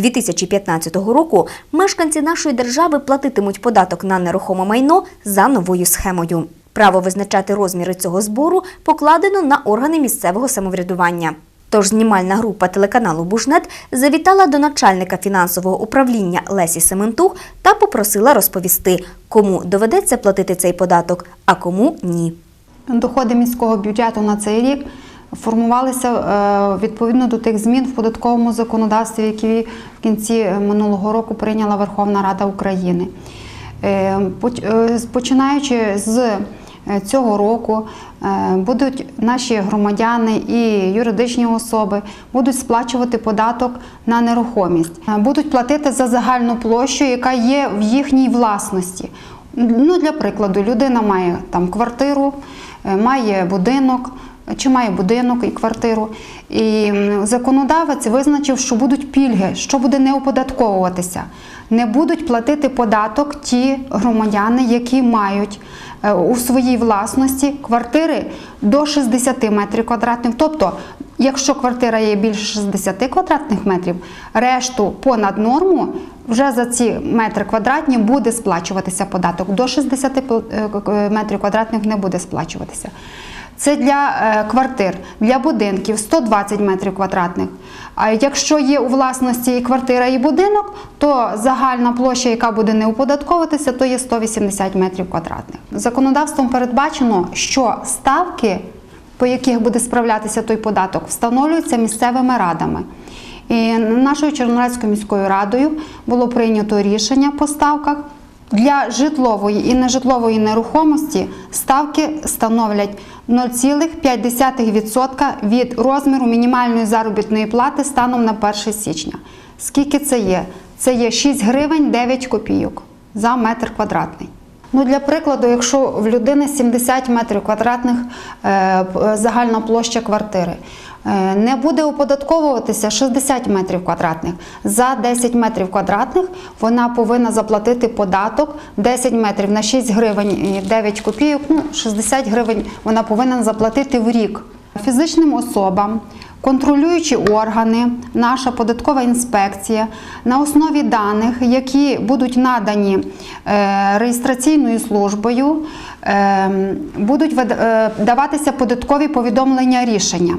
2015 року мешканці нашої держави платитимуть податок на нерухоме майно за новою схемою. Право визначати розміри цього збору покладено на органи місцевого самоврядування. Тож знімальна група телеканалу Бушнет завітала до начальника фінансового управління Лесі Сементух та попросила розповісти, кому доведеться платити цей податок, а кому ні. Доходи міського бюджету на цей рік формувалися е, відповідно до тих змін в податковому законодавстві, які в кінці минулого року прийняла Верховна Рада України. Е, е, Починаючи з е, цього року е, будуть наші громадяни і юридичні особи будуть сплачувати податок на нерухомість, Е, будуть платити за загальну площу, яка є в їхній власності. Ну, для прикладу, людина має там квартиру, е, має будинок, чи має будинок і квартиру. І законодавець визначив, що будуть пільги, що буде не оподатковуватися. Не будуть платити податок ті громадяни, які мають е, у своїй власності квартири до 60 метрів квадратних. Тобто, якщо квартира є більше 60 квадратних метрів, решту понад норму вже за ці метри квадратні буде сплачуватися податок. До 60 пл- е, к- е, метрів квадратних не буде сплачуватися. Це для е, квартир, для будинків 120 метрів квадратних. А якщо є у власності і квартира, і будинок, то загальна площа, яка буде не оподатковуватися, то є 180 метрів квадратних. Законодавством передбачено, що ставки, по яких буде справлятися той податок, встановлюються місцевими радами. І нашою Чернорецькою міською радою було прийнято рішення по ставках. Для житлової і нежитлової нерухомості ставки становлять 0,5% від розміру мінімальної заробітної плати станом на 1 січня. Скільки це є? Це є 6 гривень 9 копійок за метр квадратний. Ну, для прикладу, якщо в людини 70 метрів квадратних е, загальна площа квартири, е, не буде оподатковуватися 60 метрів квадратних. За 10 метрів квадратних вона повинна заплатити податок 10 метрів на 6 гривень і 9 копійок, ну 60 гривень вона повинна заплатити в рік. Фізичним особам Контролюючі органи, наша податкова інспекція на основі даних, які будуть надані е, реєстраційною службою, е, будуть е, даватися податкові повідомлення рішення.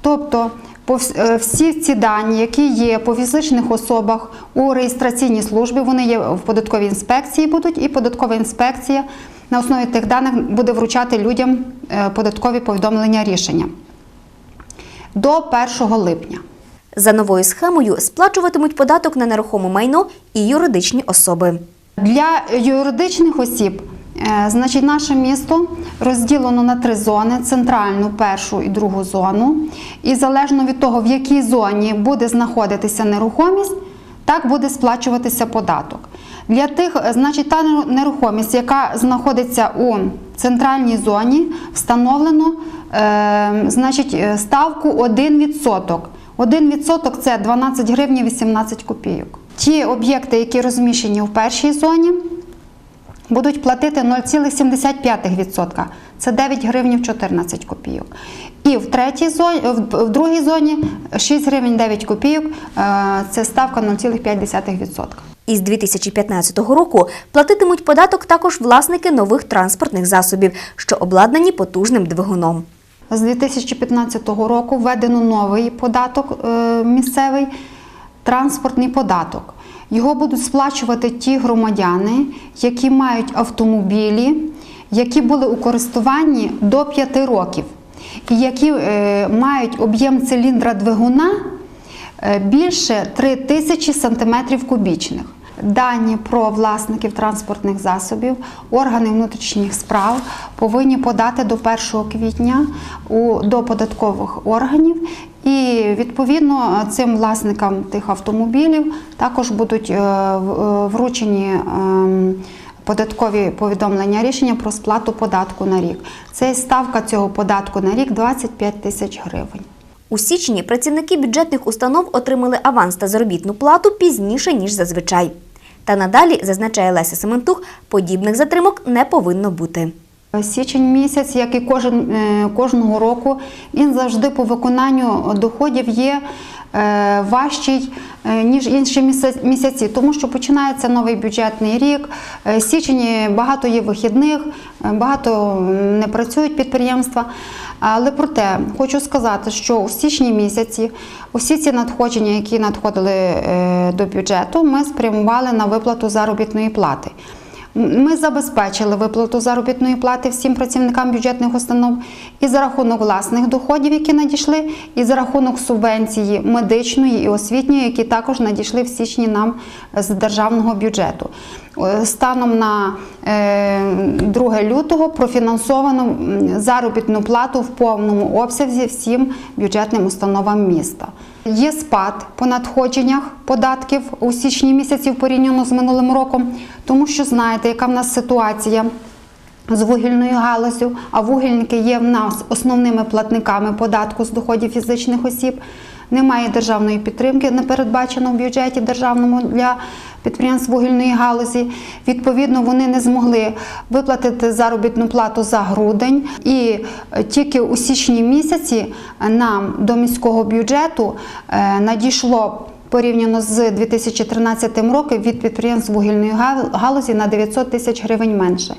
Тобто всі ці дані, які є по фізичних особах у реєстраційній службі, вони є в податковій інспекції будуть, і податкова інспекція на основі тих даних буде вручати людям податкові повідомлення рішення до 1 липня. За новою схемою сплачуватимуть податок на нерухоме майно і юридичні особи. Для юридичних осіб, е, значить, наше місто розділено на три зони: центральну, першу і другу зону. І залежно від того, в якій зоні буде знаходитися нерухомість, так буде сплачуватися податок. Для тих, е, значить, та нерухомість, яка знаходиться у центральній зоні, встановлено значить, е, ставку 1%. 1% це 12 гривень 18 копійок. Ті об'єкти, які розміщені в першій зоні, будуть платити 0,75%. Це 9 гривень 14 копійок. І в третій зоні, в в другій зоні 6 гривень 9 копійок е, це ставка 0,5%. Із 2015 року платитимуть податок також власники нових транспортних засобів, що обладнані потужним двигуном. З 2015 року введено новий податок е, місцевий транспортний податок. Його будуть сплачувати ті громадяни, які мають автомобілі, які були у користуванні до 5 років, і які е, мають об'єм циліндра двигуна е, більше 3000 см кубічних. Дані про власників транспортних засобів органи внутрішніх справ повинні подати до 1 квітня до податкових органів. І відповідно цим власникам тих автомобілів також будуть е, е, вручені ем, податкові повідомлення рішення про сплату податку на рік. Це ставка цього податку на рік 25 тисяч гривень. У січні працівники бюджетних установ отримали аванс та заробітну плату пізніше, ніж зазвичай. Та надалі, зазначає Леся Сементух, подібних затримок не повинно бути. Січень місяць, як і кожен, е, кожного року, він завжди по виконанню доходів є е, важчий, е, ніж інші місяці, тому що починається новий бюджетний рік. Січень багато є вихідних, багато не працюють підприємства. Але проте хочу сказати, що у січні місяці усі ці надходження, які надходили до бюджету, ми спрямували на виплату заробітної плати. Ми забезпечили виплату заробітної плати всім працівникам бюджетних установ і за рахунок власних доходів, які надійшли, і за рахунок субвенції медичної і освітньої, які також надійшли в січні нам з державного бюджету. Е, Станом на е, 2 лютого профінансовано заробітну плату в повному обсязі всім бюджетним установам міста. Є спад по надходженнях податків у січні місяці порівняно з минулим роком, тому що знаєте, яка в нас ситуація з вугільною галузю, а вугільники є в нас основними платниками податку з доходів фізичних осіб. Немає державної підтримки, не передбачено в бюджеті державному для підприємств вугільної галузі. Відповідно, вони не змогли виплатити заробітну плату за грудень. І е, тільки у січні місяці нам до міського бюджету е, надійшло порівняно з 2013 роком від підприємств вугільної гал- галузі на 900 тисяч гривень менше.